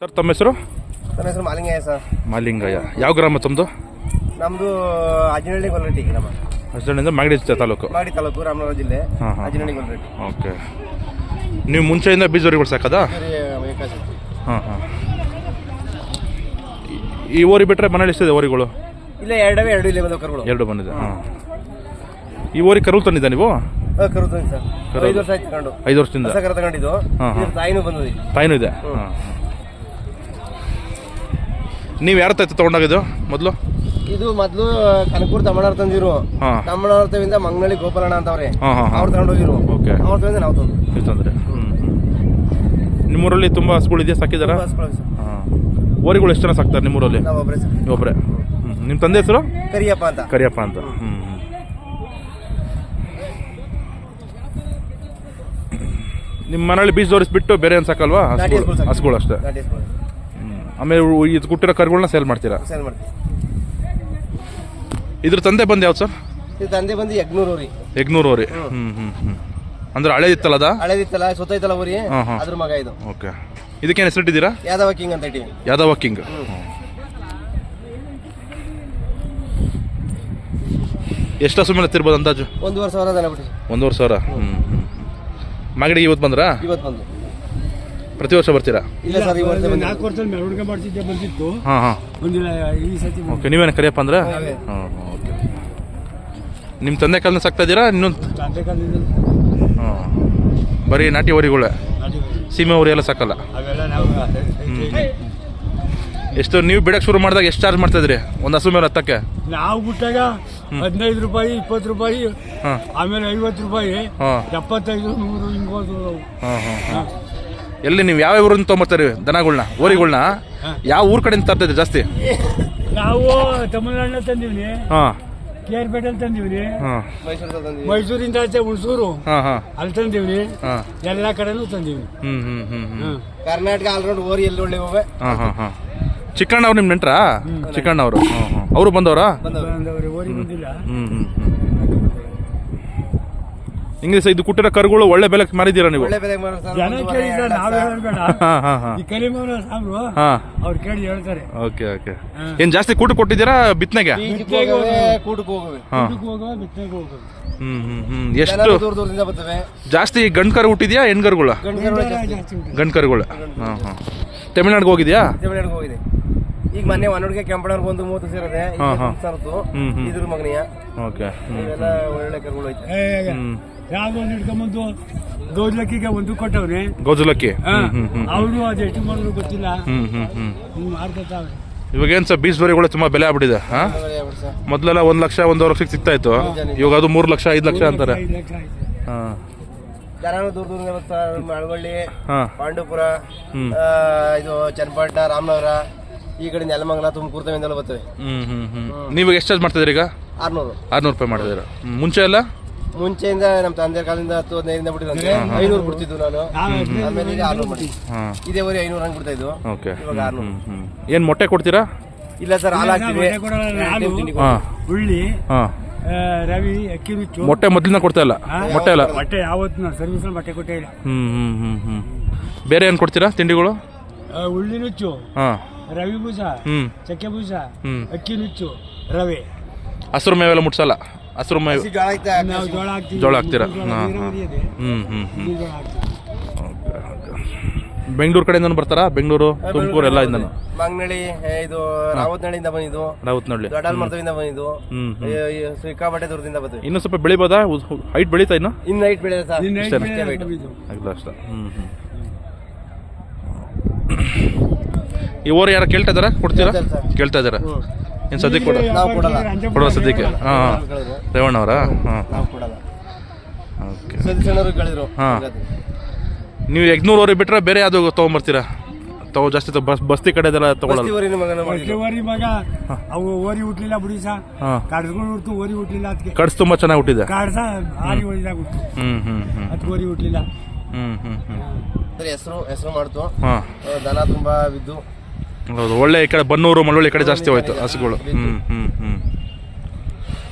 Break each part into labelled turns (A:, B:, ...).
A: Sir ತಮ್ಮ ಹೆಸರು?
B: ನನ್ನ ಹೆಸರು ಮಾಲಿಂಗಯ್ಯ ಸರ್.
A: ಮಾಲಿಂಗಯ್ಯ. ಯಾವ ಗ್ರಾಮ ತಮ್ಮದು
B: ನಮ್ದು ಅಜ್ಜಿನಹಳ್ಳಿ ಗೊಲ್ಲರಟ್ಟಿ ಗ್ರಾಮ.
A: ಹಸಡಿನಿಂದ ಮಾಗಡಿ ತಾಲೂಕು?
B: ಮಾಗಡಿ ತಾಲೂಕು ರಾಮನಗರ ಜಿಲ್ಲೆ
A: ಹಾಂ ಹಾಂ.
B: ಅಜ್ಜಿನಹಳ್ಳಿ ಗೊಲ್ಲರಟ್ಟಿ.
A: ಓಕೆ. ನೀವು ಮುಂಚೆಯಿಂದ ಬೀಜವರಿಗೆ ಸಾಕದಾ ಹಾಂ ಹಾಂ. ಈ ಓರಿ ಬಿಟ್ಟರೆ ಮನೇಲಿ ಎಷ್ಟಿದೆ ಓರಿಗಳು?
B: ಇಲ್ಲ ಎರಡವೇ ಎರಡು ಇಲ್ಲಿ ಬಂದವು ಕರುಗಳು.
A: ಎರಡು ಬಂದಿದೆ ಹಾಂ. ಈ ಓರಿ ಕರು ತಂದಿದ್ದೆ ನೀವು?
B: ಕರು ಸರ್. ಐದು ವರ್ಷ ಆಯ್ತು ತಗೊಂಡು.
A: ಐದು ವರ್ಷದಿಂದ?
B: ಕರು ತಗೊಂಡಿದ್ದು.
A: ಹಾಂ, ಹಾಂ.
B: ಇದ್ರ ತಾಯಿನೂ ಬಂದದಿ
A: ತಾಯಿನೂ ಇದೆ? ಹಾಂ. ನೀವು ಯಾರ ತೈತೆ ತೊಗೊಂಡೋಗಿದ್ದು ಮೊದಲು?
B: ಇದು ಮೊದ್ಲು ಕನಕಪುರ ತಮಿಳ್ನಾಡು ತಂದಿರು.
A: ಹಾಂ.
B: ಮಂಗಳಿ ತವಿಂದ ಮಂಗನಳ್ಳಿ ಗೋಪಾಲಣ್ಣ ಅಂತವ್ರೆ.
A: ಹಾಂ ಹಾಂ ಹಾಂ.
B: ಅವ್ರು ತಗೊಂಡೋಗಿರು.
A: ಓಕೆ.
B: ಅವ್ರ ತವಿಂದ ನಾವು ತಂದು.
A: ನಿಮ್ಮೂರಲ್ಲಿ ತುಂಬ ಹಸುಗಳಿದೆಯಾ ಇದೆಯಾ? ಹಾಂ. ಓರಿಗಳು ಎಷ್ಟು ಜನ ಸಾಕ್ತಾರೆ ನಿಮ್ಮೂರಲ್ಲಿ?
B: ನಾವು ಒಬ್ಬರೇ ಸರ್.
A: ಒಬ್ಬರೇ ನಿಮ್ಮ ತಂದೆ ಹೆಸರು?
B: ಕರಿಯಪ್ಪ ಅಂತ.
A: ಕರಿಯಪ್ಪ ಅಂತ. ಹ್ಞೂ ನಿಮ್ಮ ಮನೇಲಿ ಬೀಜ ಬಿಟ್ಟು ಬೇರೆ ಏನು ಸಾಕಲ್ವಾ? ಹಸುಗಳು
B: ಹಸುಗಳು
A: ಅಷ್ಟೇ. ಹ್ಮ್. ಆಮೇಲೆ ಇದು ಕೊಟ್ಟಿರೋ ಕರುಗಳನ್ನ ಸೇಲ್ ಮಾಡ್ತೀರಾ?
B: ಸೇಲ್ ಮಾಡ್ತೀವಿ.
A: ಇದ್ರ ತಂದೆ ಬಂದು ಯಾವ್ದು ಸರ್?
B: ಇದು ತಂದೆ ಬಂದು ಯಗ್ನೂರು ರೀ
A: ಎಗ್ನೂರು ಓರಿ ಹ್ಞೂ ಹ್ಞೂ ಹ್ಞೂ ಅಂದ್ರೆ ಹಳೇದಿತ್ತಲ್ಲ ಅದ?
B: ಹಳೇದಿತ್ತಲ್ಲ ಸುತ್ತೈತಲ್ಲ ಊರಿ?
A: ಹಾಂ, ಹಾಂ.
B: ಅದ್ರ ಮಗ ಇದು.
A: ಓಕೆ. ಇದಕ್ಕೇನು ಹೆಸರಿಟ್ಟಿದ್ದೀರಾ
B: ಯಾದವ ಕಿಂಗ್ ಅಂತ ಇಟ್ಟಿವಿ
A: ಯಾದವ ಕಿಂಗ್. ಎಷ್ಟು ಹಸು ಮೇಲೆ ತಿರ್ಬೋದು ಅಂದಾಜು?
B: ಒಂದೂವರೆ ಸಾವಿರ ದನ ಬಿಡಿ
A: ಒಂದೂವರೆ ಸಾವಿರ. ಹ್ಞೂ ಹ್ಞೂ ಮಾಗಡಿಗೆ ಇವತ್ತು ಬಂದ್ರಾ?
B: ಇವತ್ತು ಬಂದು
A: ಪ್ರತಿ ವರ್ಷ ಬರ್ತೀರಾ?
B: ಇಲ್ಲ ಸರ್ ಈ ವರ್ಷ ಬಂದಿಲ್ಲ.
C: ನಾಲ್ಕು ವರ್ಷದಲ್ಲಿ ಮೆರವಣಿಗೆ ಮಾಡ್ತಿದ್ದೆ ಬಂದಿತ್ತು.
A: ಹಾಂ ಹಾಂ.
C: ಬಂದಿಲ್ಲ ಈ ಸತಿ.
A: ಓಕೆ ನೀವೇನು ಕರಿಯಪ್ಪ ಅಂದ್ರೆ. ಹಾಂ ಓಕೆ. ನಿಮ್ಮ ತಂದೆ ಕಾಲನ ಸಾಕ್ತಾ ಇದ್ದೀರಾ? ಇನ್ನೊಂದು
C: ತಂದೆ ಕಾಲದಿಂದ
A: ಹಾಂ ಬರೀ ನಾಟಿ
C: ಹೋಗಿ.
A: ಸೀಮೆ ಹೋರಿ ಎಲ್ಲ ಸಾಕಲ್ಲ?
C: ಅವೆಲ್ಲ ನಾವು
A: ಎಷ್ಟು ನೀವು ಬಿಡಕ್ಕೆ ಶುರು ಮಾಡಿದಾಗ ಎಷ್ಟು ಚಾರ್ಜ್ ಮಾಡ್ತಿದ್ರಿ ಒಂದು ಹಸು ಮೇಲೆ ಹತ್ತಕ್ಕೆ?
C: ನಾವು ಬಿಟ್ಟಾಗ ಹದಿನೈದು ರೂಪಾಯಿ ಇಪ್ಪತ್ತು ರೂಪಾಯಿ
A: ಹಾಂ.
C: ಆಮೇಲೆ ಐವತ್ತು ರೂಪಾಯಿ
A: ಹಾಂ.
C: ಎಪ್ಪತ್ತೈದು ನೂರು ಹಿಂಗೋದು
A: ಹಾಂ ಹಾಂ. ಹಾಂ. ಎಲ್ಲಿ ನೀವು ಯಾವ ಊರಿಂದ ತೊಗೊಂಬರ್ತೀರಿ ದನಗಳನ್ನ ಊರಿಗಳನ್ನ ಯಾವ ಊರ್ ಕಡೆಯಿಂದ ತರ್ತಿದ್ರಿ ಜಾಸ್ತಿ?
C: ನಾವು ತಮಿಳ್ನಾಡಿನ ತಂದೀವಿ
A: ಹಾಂ.
C: ಕೇರ್ಪೇಟೆಲ್ ತಂದೀವಿ
A: ಹಾಂ.
B: ಮೈಸೂರು ತಂದಿದ್ದೀವಿ.
C: ಮೈಸೂರಿಂದ ಆಚೆ ಹುಣಸೂರು.
A: ಹಾಂ ಹಾಂ.
C: ಅಲ್ಲಿ ತಂದೀವಿ
A: ಹಾಂ.
C: ಎಲ್ಲ ಕಡೆನೂ ತಂದೀವಿ
A: ಹ್ಞೂ ಹ್ಞೂ ಹ್ಞೂ ಹ್ಞೂ
C: ಹ್ಮ್.
B: ಕರ್ನಾಟಕ ಆಲ್ರೌಂಡ್ ಓರಿ ಎಲ್ಲಿ ಒಳ್ಳೆ
A: ಹಾಂ ಹಾಂ ಹಾಂ. ಚಿಕ್ಕಣ್ಣ ಅವ್ರು ನಿಮ್ಮ ನೆಂಟ್ರಾ? ಚಿಕ್ಕಣ್ಣ ಅವರು ಹಾಂ ಹಾಂ ಅವರು ಬಂದವರಾ
B: ಬಂದವ್ರು
C: ಬಂದವ್ರೆ ಓರಿ ಬಂದಿಲ್ಲ
A: ಹ್ಞೂ ಹ್ಞೂ ಹ್ಞೂ ಹಿಂಗೆ ಸರ್ ಇದು ಕುಟ್ಟಿರೋ ಕರುಗಳು ಒಳ್ಳೆ ಬೆಲೆ ಮಾರಿದ್ದೀರಾ ನೀವು?
B: ಒಳ್ಳೆ ಬೆಲೆ ಸರ್,
C: ಜನ
B: ಒಂದೂವರೆ, ಎರಡು
C: ನಾವೇ
A: ಹಾಂ ಹಾಂ ಹಾಂ.
C: ಈ ಕರಿಮೋನ ಸಾಂಬ್ರು
A: ಹಾಂ.
C: ಅವ್ರು ಕೇಳಿ ಹೇಳ್ತಾರೆ.
A: ಓಕೆ. ಏನು ಜಾಸ್ತಿ ಕೂಟ ಕೊಟ್ಟಿದ್ದೀರಾ ಬಿತ್ತನೆಗೆ
B: ಬೀಜಕ್ಕೆ ಹೋಗವೆ, ಕೂಟಕ್ಕೆ ಹೋಗವೆ.
A: ಹಾಂ.
C: ಇದಕ್ಕೆ ಹೋಗೋ ಬಿತ್ತನೆಗೆ ಹೋಗೋ
A: ಹ್ಞೂ ಹ್ಞೂ ಹ್ಞೂ
B: ಜನ
A: ಎಷ್ಟು
B: ದೂರ ದೂರದಿಂದ ಬರ್ತವೆ.
A: ಜಾಸ್ತಿ ಗಂಡ್ ಕರು ಹುಟ್ಟಿದ್ಯಾ ಹೆಣ್ ಕರುಗಳ
B: ಗಂಡ್ ಕರುಗಳೇ ಜಾಸ್ತಿ.
C: ಜಾಸ್ತಿ ಉಂಟು.
A: ಗಂಡು ಕರುಗಳು ಹಾಂ ಹಾಂ. ತಮಿಳ್ನಾಡಿಗೆ ಹೋಗಿದ್ಯಾ?
B: ತಮಿಳ್ನಾಡಿಗೆ ಹೋಗಿದೆ. ಈಗ ಮೊನ್ನೆ ಒನ್ನೊಡ್ಗೆ ಕೆಂಪಣ್ಣವ್ರಿಗೆ ಒಂದು ಮೂವತ್ತು ಸೇರಿದೆ ಈಗ
A: ಹಾಂ, ಹ್ಮ್, ಹ್ಮ್.
B: ಇದ್ರ ಮಗನಿಯ.
A: ಓಕೆ. ಹ್ಞೂ
B: ಇವೆಲ್ಲ ಒಳ್ಳೆ ಕರುಗಳು ಐತೆ
A: ಹ್ಞೂ
C: ಯಾವ್ದೋ ಒಂದು ಹಿಡ್ಕೊಂಬಂದು ಗೌಜ್ಲಕ್ಕಿಗೆ ಒಂದು ಕೊಟ್ಟವ್ರೆ.
A: ಗೌಜಲಕ್ಕಿ. ಹ್ಞೂ ಹ್ಞೂ ಹ್ಞೂ
C: ಅವರು ಅದು ಎಷ್ಟು ಮಾಡಿದ್ರು ಗೊತ್ತಿಲ್ಲ.
A: ಹ್ಞೂ ಹ್ಞೂ ಹ್ಞೂ
C: ಹಿಂಗ್ ಮಾಡ್ಕೊತಾವೆ
A: ಇವಾಗ ಏನ್ ಸರ್ ಬೀಸ್ ಬರಿಗಳು ತುಂಬ ಬೆಲೆ ಆಗ್ಬಿಟ್ಟಿದೆ ಹಾಂ? ಮೊದಲೆಲ್ಲ ಒಂದು ಲಕ್ಷ ಒಂದೂವರೆ ಲಕ್ಷಕ್ಕೆ ಸಿಗ್ತಾ ಇತ್ತು ಇವಾಗ ಅದು ಮೂರ್ ಲಕ್ಷ ಐದ್ ಲಕ್ಷ ಅಂತಾರೆ.
C: ಐದು ಲಕ್ಷ ಆಯ್ತು.
A: ಹಾಂ.
B: ಜನರು ದೂರ ದೂರದಿಂದ ಬರ್ತಾರೆ ಮಳವಳ್ಳಿ
A: ಹಾಂ.
B: ಪಾಂಡುಪುರ
A: ಹ್ಮ್.
B: ಆ, ಇದು ಚನ್ನಪಟ್ಟಣ ರಾಮನಗರ ಈ ಕಡೆ ನೆಲಮಂಗಲ ತುಮಕೂರು ತವಿಂದೆಲ್ಲ ಬರ್ತವೆ.
A: ಹ್ಮ್ ಹ್ಮ್ ಹ್ಞೂ ನೀವು ಎಷ್ಟು ಚಾರ್ಜ್ ಮಾಡ್ತಿದ್ರಿ ಈಗ?
B: ಆರ್ನೂರು.
A: ಆರ್ನೂರು ರೂಪಾಯಿ ಮಾಡಿದ್ರ ಹ್ಮ್. ಮುಂಚೆ ಎಲ್ಲ?
B: ಮುಂಚೆಯಿಂದ ನಮ್ಮ ತಂದೆ ಕಾಲದಿಂದ ಹತ್ತು ಹದಿನೈದಿಂದ ಬಿಟ್ಟಿದ್ರೆ ಐನೂರು ಬಿಡ್ತಿದ್ದು ನಾನು. ಆಮೇಲೆ ಈಗ ಆರ್ನೂರು ಮಾಡಿ
A: ಹಾಂ.
B: ಇದೇ ಊರಿ ಐನೂರು ಹಂಗೆ ಬಿಡ್ತಾ ಇದ್ದು
A: ಓಕೆ.
B: ಇವಾಗ ಆರ್ನೂರು.
A: ಏನು ಮೊಟ್ಟೆ ಕೊಡ್ತೀರಾ?
B: ಇಲ್ಲ ಸರ್ ಹಾಲು ಹಾಕ್ತೀವಿ.
C: ಮೊಟ್ಟೆ ಕೊಡಲ್ಲ,
A: ಹಾಂ.
C: ಉಳ್ಳಿ
A: ಹಾಂ.
C: ರವಿ ಅಕ್ಕಿ ನುಚ್ಚು
A: ಮೊಟ್ಟೆ ಮೊದಲಿನ ಕೊಡ್ತಾ ಇಲ್ಲ? ಮೊಟ್ಟೆ ಇಲ್ಲ
C: ಮೊಟ್ಟೆ ಯಾವತ್ತು ನಾನು ಸರ್ವಿಸ್ ಮೊಟ್ಟೆ ಕೊಟ್ಟೇ ಇಲ್ಲ.
A: ಹ್ಞೂ ಹ್ಞೂ ಹ್ಞೂ ಹ್ಞೂ ಬೇರೆ ಏನು ಕೊಡ್ತೀರಾ ತಿಂಡಿಗಳು?
C: ಹುಳ್ಳಿ ಉಳ್ಳಿ ನುಚ್ಚು
A: ಹಾಂ.
C: ರವಿ
A: ಭೂಷ
C: ಚಕ್ಕೆ ಭೂಷ
A: ಹ್ಮ್.
C: ಅಕ್ಕಿ ನುಚ್ಚು ರವೆ.
A: ಹಸಿರು ಮೇವೆಲ್ಲ ಮುಟ್ಸಲ್ಲ? ಹಸಿರು
B: ಮೈ ಜೋಳ
A: ಹಾಕ್ತೀರಾ? ಹಾಂ ಹ್ಞೂ ಹ್ಞೂ ಹ್ಞೂ ಬೆಂಗಳೂರು ಕಡೆಯಿಂದ ಬರ್ತಾರಾ? ಬೆಂಗಳೂರು ತುಮಕೂರು ಎಲ್ಲ ಇಂದ
B: ಮಂಗನಳ್ಳಿ ಏ, ಇದು ರಾವತ್ನಳ್ಳಿಯಿಂದ ಬಂದಿದ್ದು.
A: ರಾವತ್ನಳ್ಳಿ.
B: ದೊಡ್ಡಲ್ ಮರ್ತವಿಂದ ಬಂದಿದ್ದು. ಸಿಕ್ಕಾಪಟ್ಟೆ ದೂರದಿಂದ ಬಂದು
A: ಇನ್ನೂ ಸ್ವಲ್ಪ ಬೆಳಿಬೋದಾ? ಹೈಟ್ ಬೆಳೀತಾ ಇನ್ನು?
B: ಇನ್ನು ಹೈಟ್ ಬೆಳೆದ ಸರ್.
C: ನಿನ್ನೆ
A: ಇಷ್ಟೇ
C: ಬೆಳೆ
B: weight.
C: ಬಂದಿದ್ದು.
A: ಆಗಲ್ಲ ಅಷ್ಟ. ಹ್ಞೂ ಹ್ಞೂ ಈ ಓರ್ ಯಾರು ಕೇಳ್ತಾ ಇದಾರ ಕೊಡ್ತೀರಾ?
B: ಕೇಳ್ತಾ ಇದ್ದಾರೆ.
A: ಏನು ಸದ್ಯಕ್ಕೆ ಕೊಡ
B: ನಾವು ಕೊಡಲ್ಲ.
A: ಕೊಡೋ ಸದ್ಯಕ್ಕೆ? ಹಾಂ ಹಾಂ. ರೇವಣ್ಣ ಅವರಾ? ಹಾಂ
B: ನಾವು ಕೊಡಲ್ಲ.
A: ಓಕೆ.
B: ಸದಸ್ಯನವರು ಕೇಳಿದ್ರು.
A: ಹಾ. ನೀವು ಎಗ್ನೂರವರೆಗೆ ಬಿಟ್ಟರೆ ಬೇರೆ ಯಾವುದು ತೊಗೊಂಬರ್ತೀರಾ? ತಗೋ ಜಾಸ್ತಿ ತಗೋ- ಬಸ್ ಬಸ್ತಿ ಕಡೆದೆಲ್ಲ ತಗೊಳ್ಳಲ್ಲ.
C: ಓರಿ ಮಗ ಅವು ಓರಿ ಹುಟ್ಲಿಲ್ಲ ಬಿಡಿ ಸಾ.
A: ಹಾಂ.
C: ಕಡ್ಸ್ಕೊಂಡು ಹುಡ್ತು ಓರಿ ಹುಟ್ಲಿಲ್ಲ ಅದಕ್ಕೆ
A: ಕಡ್ಸ್ ತುಂಬಾ ಚೆನ್ನಾಗಿ ಹುಟ್ಟಿದೆ.
C: ಕಾಡ್ಸ ಆರಿ ಹೊಡಿದಾಗ ಹುಟ್ಟು
A: ಹ್ಮ್ ಹ್ಮ್ ಹ್ಞೂ
C: ಅದಕ್ಕೆ ಓರಿ ಹುಟ್ಲಿಲ್ಲ.
A: ಹ್ಮ್ ಹ್ಮ್ ಹ್ಞೂ
B: ಸರಿ ಹೆಸರು ಹೆಸರು ಮಾಡ್ತು. ದನ ತುಂಬಾ ಬಿದ್ದು.
A: ಹೌದು ಒಳ್ಳೆ ಈ ಕಡೆ ಬನ್ನೂರು ಮಳವಳ್ಳಿ ಕಡೆ ಜಾಸ್ತಿ ಹೋಯ್ತು ಹಸುಗಳು. ಹ್ಞೂ ಹ್ಞೂ ಹ್ಞೂ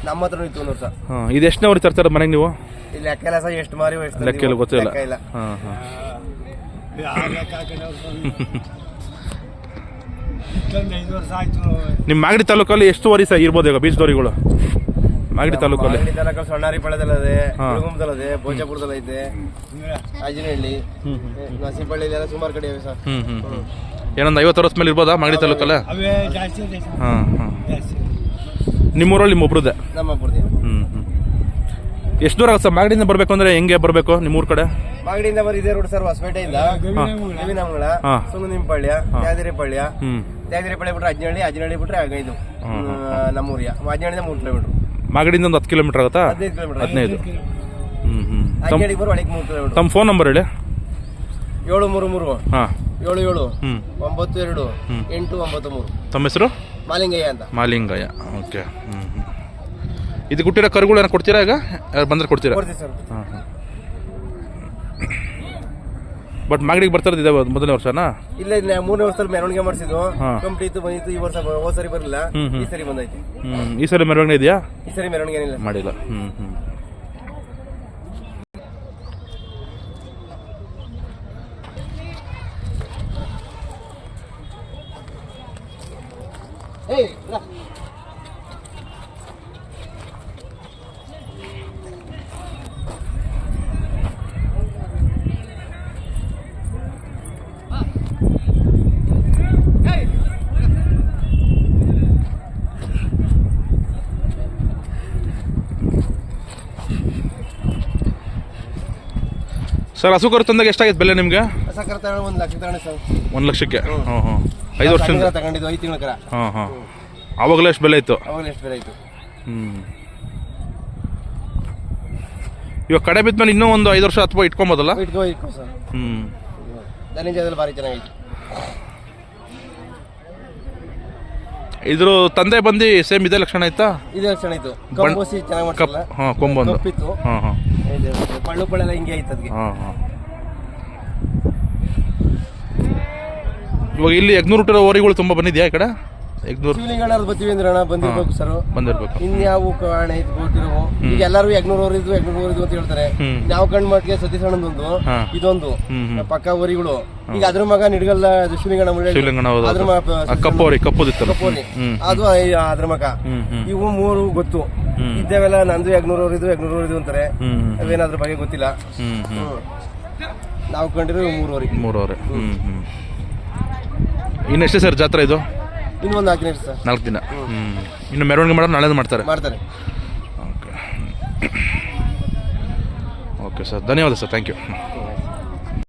B: ನಮ್ಮ ಹತ್ರ ಇತ್ತು
A: ಹಾಂ ಇದು ಎಷ್ಟನೇ ಅವ್ರಿಗೆ ತರ್ತಾರೆ ಮನೆಗೆ ನೀವು?
B: ಇಲ್ಲಿ ಲೆಕ್ಕ ಇಲ್ಲ ಸರ್ ಎಷ್ಟು ಮಾರಿ ಎಷ್ಟು
A: ಲೆಕ್ಕ ಇಲ್ಲ ಗೊತ್ತಿಲ್ಲ.
B: ಲೆಕ್ಕ ಇಲ್ಲ.
A: ಹಾಂ ಹಾಂ. ನಿಮ್ಮ ಮಾಗಡಿ ತಾಲೂಕಲ್ಲಿ ಎಷ್ಟು ವರಿ ಸಹ ಇರ್ಬೋದು ಈಗ ಬೀಜದವರಿಗಳು ಮಾಗಡಿ ತಾಲೂಕಲ್ಲಿ.
B: ಸೊಣ್ಣಾರಿ ಪಾಳ್ಯದಲ್ಲದೆ
A: ಹಾ.
B: ಕುರುಗುಂಬದಲ್ಲದೆ ಬೋಚಾಪುರದಲ್ಲಿ ಹ್ಮ್ ಆಜಿನಹಳ್ಳಿ ನರಸಿಂಹಳ್ಳಿಲೆಲ್ಲ ಸುಮಾರು ಕಡೆ ಇವೆ ಸರ್.
A: ಹ್ಞೂ ಹ್ಞೂ ಹ್ಞೂ ಏನೊಂದು ಐವತ್ತು ವರ್ಷ ಮೇಲೆ ಇರ್ಬೋದಾ ಮಾಗಡಿ ತಾಲೂಕಲ್ಲ?
C: ಅವೇ ಜಾಸ್ತಿ ಇದೆ ಸರ್.
A: ಹಾಂ ಹಾಂ.
C: ಜಾಸ್ತಿ.
A: ನಿಮ್ಮೂರಲ್ಲಿ ನಿಮ್ಮೊಬ್ರದ್ದೆ?
B: ನಮ್ಮ
A: ಹ್ಞೂ ಹ್ಞೂ ಎಷ್ಟು ದೂರ ಆಗುತ್ತೆ ಸರ್? ಮಾಗಡಿಯಿಂದ ಬರಬೇಕು ಅಂದ್ರೆ ಹೆಂಗೆ ಬರಬೇಕು ನಿಮ್ಮೂರ ಕಡೆ?
B: ಮಾಗಡಿಯಿಂದ ಬರೀ ರೋಡ್ ಸರ್ ಹೊಸಪೇಟೆಯಿಂದ. ದೇವಿನಮಂಗಳ
A: ಹಾ.
B: ಸುಂಗನಿಂಪಾಳ್ಯ ತ್ಯಾದಿರಿಪಾಳ್ಯ
A: ಹ್ಞೂ
B: ತ್ಯಾದಿರಿಪಾಳ್ಯ ಬಿಟ್ರೆ ಅಜ್ನಹಳ್ಳಿ ಅಜ್ನಹಳ್ಳಿ ಬಿಟ್ರೆ ಇದು ನಮ್ಮೂರಿಯ. ಅಜ್ನಹಳ್ಳಿಯಿಂದ ಮೂರು ಕಿಲೋಮೀಟರ್
A: ಮಾಗಡಿಯಿಂದ ಒಂದು ಹತ್ತು ಕಿಲೋಮೀಟರ್ ಆಗುತ್ತಾ?
B: ಹದಿನೈದು ಕಿಲೋಮೀಟರ್
A: ಹದಿನೈದು. ಹ್ಞೂ ಹ್ಞೂ ತಮ್ಮ
B: ಅಜ್ನಹಳ್ಳಿಗೆ ಬರೋ ಒಳಗೆ ಮೂರು ಕಿಲೋಮೀಟರ್
A: ತಮ್ಮ ಫೋನ್ ನಂಬರ್ ಹೇಳಿ.
B: ಏಳು ಮೂರು ಮೂರು.
A: ಹಾಂ.
B: ಏಳು ಏಳು. ಒಂಬತ್ತು ಎರಡು. ಎಂಟು ಒಂಬತ್ತು ಮೂರು.
A: ತಮ್ಮ ಹೆಸರು?
B: ಮಾಲಿಂಗಯ್ಯ ಅಂತ.
A: ಮಾಲಿಂಗಯ್ಯ. ಓಕೆ. ಹ್ಞೂ ಹ್ಞೂ ಇದು ಕೊಟ್ಟಿರೋ ಕರುಗಳು ಏನೋ ಕೊಡ್ತೀರಾ ಈಗ? ಯಾರು ಬಂದ್ರೆ ಕೊಡ್ತೀರಾ?
B: ಕೊಡ್ತೀವಿ ಸರ್
A: ಹಾಂ ಹಾಂ ಬಟ್ ಮಾಗಡಿಗೆ ಬರ್ತಾರದು ಇದೆ ಮೊದಲನೇ ವರ್ಷನಾ?
B: ಇಲ್ಲ ಇಲ್ಲ ಮೂರನೇ ವರ್ಷದಲ್ಲಿ ಮೆರವಣಿಗೆ ಮಾಡಿಸಿದ್ವು
A: ಹಾ.
B: ಕಂಪ್ಲೀಟ್ ಇತ್ತು ಬಂದಿತ್ತು ಈ ವರ್ಷ ಹೋದ ಸರಿ ಬರಲಿಲ್ಲ. ಈ ಸರಿ ಬಂದೈತಿ.
A: ಈ ಸರಿ ಮೆರವಣಿಗೆ ಇದೆಯಾ?
B: ಈ ಸರಿ ಮೆರವಣಿಗೆ ಏನಿಲ್ಲ.
A: ಮಾಡಿಲ್ಲ. ಹ್ಞೂ ಹ್ಞೂ
B: ಏಯ್, ಇಲ್ಲ.
A: ಸರ್ ಹಸು ಕರು ತಂದಾಗ ಎಷ್ಟಾಗಿತ್ತು ಬೆಲೆ ನಿಮಗೆ?
B: ಸಕ್ಕರೆ ತಗೊಂಡು ಒಂದು ಲಕ್ಷ ತಗೊಂಡು ಸರ್.
A: ಒಂದು ಲಕ್ಷಕ್ಕೆ? ಹಾಂ ಹಾಂ ಐದು ವರ್ಷ
B: ಸಣ್ಣಕರ ತಗೊಂಡಿದ್ದು ಐದು ತಿಂಗಳ ಕರ.
A: ಹಾಂ ಹಾಂ ಆವಾಗಲೇ ಎಷ್ಟು ಬೆಲೆ ಇತ್ತು?
B: ಅವಾಗ ಎಷ್ಟು ಬೇರೆ ಆಯ್ತು
A: ಹ್ಞೂ ಇವಾಗ ಕಡೆ ಬಿದ್ಮೇಲೆ ಇನ್ನೂ ಒಂದು ಐದು ವರ್ಷ ಅಥವಾ ಇಟ್ಕೊಬೋದಲ್ಲ?
B: ಇಟ್ಕೋ ಇಟ್ಕೋ ಸರ್.
A: ಹ್ಞೂ
B: ಧನಂಜಯದಲ್ಲಿ ಭಾರಿ ಚೆನ್ನಾಗೈತಿ.
A: ಇದ್ರ ತಂದೆ ಬಂದು ಸೇಮ್ ಇದೇ ಲಕ್ಷಣ ಆಯ್ತಾ?
B: ಇದೇ ಲಕ್ಷಣ ಇತ್ತು ಕಂಬೋಸಿ ಚೆನ್ನಾಗಿ ಮಾಡ್ಸಲ್ಲ
A: ಹಾಂ ಕೊಂಬೊಂದು
B: ಕಪ್ಪಿತ್ತು.
A: ಹಾಂ ಹಾಂ
B: ಇದು ಪಳ್ಳು ಪಳ್ಳೆಲ್ಲ ಹಿಂಗೆ ಐತೆ ಅದಕ್ಕೆ
A: ಹಾಂ ಹಾಂ ಇವಾಗ ಇಲ್ಲಿ ಯಗ್ನೂರು ಹುಟ್ಟಿರೋ ಓರಿಗಳು ತುಂಬಾ ಬಂದಿದೆಯಾ ಈ ಕಡೆ? ಯಗ್ನೂರು
B: ಶಿವಲಿಂಗಣ್ಣ ಬತ್ತೀವಿ ಅಂದ್ರೆ ಅಣ್ಣ ಬಂದಿರ್ಬೇಕು ಸರ್.
A: ಬಂದಿರ್ಬೇಕು.
B: ಇನ್ಯಾವು ಕಾಣೆ ಗೊತ್ತಿರೋ ಈಗ ಎಲ್ಲರೂ ಎಗ್ನೂರು ಓರಿದ್ದು ಎಗ್ನೂರು ಓರಿದ್ದು ಅಂತ ಹೇಳ್ತಾರೆ. ನಾವು ಕಣ್ ಮಟ್ಟಿಗೆ ಸತೀಶ್ ಅಣ್ಣಂದೊಂದು ಇದೊಂದು. ಪಕ್ಕ ಓರಿಗಳು. ಈಗ ಅದ್ರ ಮಗ ನಿಡ್ಗಲ್ಲ ಅದು ಶಿವಲಿಂಗಣ್ಣ ಮುಳ್ಳಿ
A: ಶಿವಲಿಂಗಣ್ಣ ಹೌದು
B: ಅದ್ರ ಮ- ಕಪ್ಪೋರಿ
A: ಹ್ಮ್
B: ಅದು ಐ- ಅದ್ರ ಮಗ. ಇವು ಮೂರು ಗೊತ್ತು. ಇದ್ದೇವೆಲ್ಲ ನಂದು ಓರಿದ್ದು ಎಗ್ನೂರು ಓರಿದ್ದು ಅಂತಾರೆ.
A: ಹ್ಮ್
B: ಅವೇನಾದ್ರ ಬಗ್ಗೆ ಗೊತ್ತಿಲ್ಲ.
A: ಹ್ಮ್.
B: ನಾವು ಕಂಡಿರೋ ಮೂರು ಓರಿ.
A: ಮೂರುವರೆ ಹ್ಮ್. ಇನ್ನು ಎಷ್ಟೇ ಸರ್ ಜಾತ್ರೆ ಇದು?
B: ಇನ್ನೂ ಒಂದು ಹಾಕಿನ ಸರ್.
A: ನಾಲ್ಕು ದಿನ. ಹ್ಮ್. ಇನ್ನು ಮೆರವಣಿಗೆ ಮಾಡೋದು ನಾಳೆದು ಮಾಡ್ತಾರೆ?
B: ಮಾಡ್ತಾರೆ.
A: ಓಕೆ. Okay sir. ಧನ್ಯವಾದ ಸರ್. Thank you.